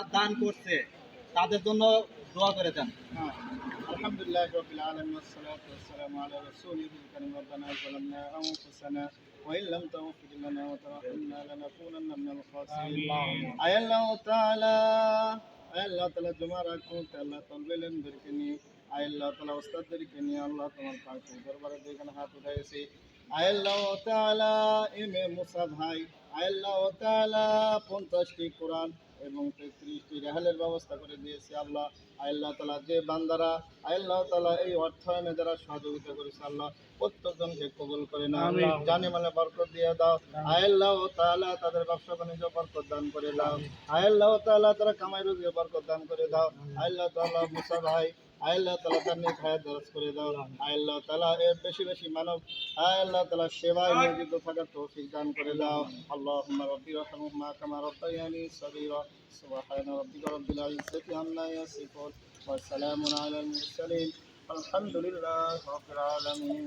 দান করছে তাদের জন্য দোয়া করে দেন آه. الحمد لله رب العالمين والصلاة والسلام على رسوله الكريم ربنا ظلمنا أنفسنا وإن لم تغفر لنا وترحمنا لنكونن من الخاسرين আয় আল্লাহ তাআলা আয় আল্লাহ তাআলা জমা রাখুন আল্লাহ তলবেলেন বেরকে নিয়ে আয় আল্লাহ তাআলা ওস্তাদদেরকে নিয়ে আল্লাহ তোমার পাশে দরবারে যেখানে হাত উঠাইছি আয় আল্লাহ তাআলা এম এ মুসা ভাই আয় আল্লাহ তাআলা পঞ্চাশটি কোরআন এবং তেত্রিশটি রেহালের ব্যবস্থা করে দিয়েছে আল্লাহ। আল্লাহ তালা যে বান্দারা আল্লাহ তালা এই অর্থায়নে যারা সহযোগিতা করেছে আল্লাহ প্রত্যেকজনকে কবুল করে না জানে মানে বরকত দিয়ে দাও। আল্লাহ তালা তাদের ব্যবসা বাণিজ্য বরকত দান করে দাও। আল্লাহ তালা তারা কামাই রোজগার বরকত দান করে দাও। আল্লাহ তালা মুসা ভাই আল্লাহ তালা তার নিয়ে খায়াত দরাজ করে দাও আল্লাহ তাআলা এর বেশি বেশি মানব, আল্লাহ তাআলা সেবায় নিয়োজিত থাকার তৌফিক দান করে দাও। আল্লাহুম্মা রাব্বি রহমহুমা কামা রাব্বায়ানি সবির সুবহানা রাব্বিকা রব্বিল ইজ্জাতি আম্মা ইয়াসিফুন। ওয়া সালামুন আলাল মুরসালিন। আলহামদুলিল্লাহ রাব্বিল আলামিন।